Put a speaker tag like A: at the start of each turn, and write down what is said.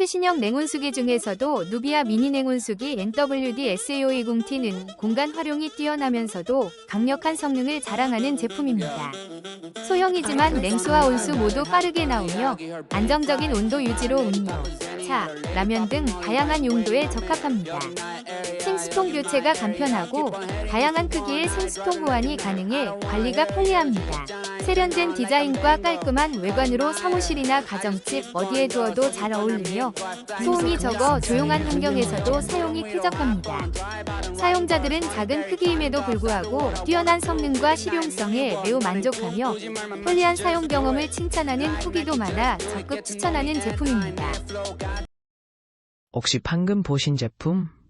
A: 최신형 냉온수기 중에서도 누비아 미니 냉온수기 NWD SAO20T는 공간 활용이 뛰어나면서도 강력한 성능을 자랑하는 제품입니다. 소형이지만 냉수와 온수 모두 빠르게 나오며 안정적인 온도 유지로 음료, 차, 라면 등 다양한 용도에 적합합니다. 생수통 교체가 간편하고 다양한 크기의 생수통 보완이 가능해 관리가 편리합니다. 세련된 디자인과 깔끔한 외관으로 사무실이나 가정집 어디에 두어도 잘 어울리며 소음이 적어 조용한 환경에서도 사용이 쾌적합니다. 사용자들은 작은 크기임에도 불구하고 뛰어난 성능과 실용성에 매우 만족하며 편리한 사용 경험을 칭찬하는 후기도 많아 적극 추천하는 제품입니다.
B: 혹시 방금 보신 제품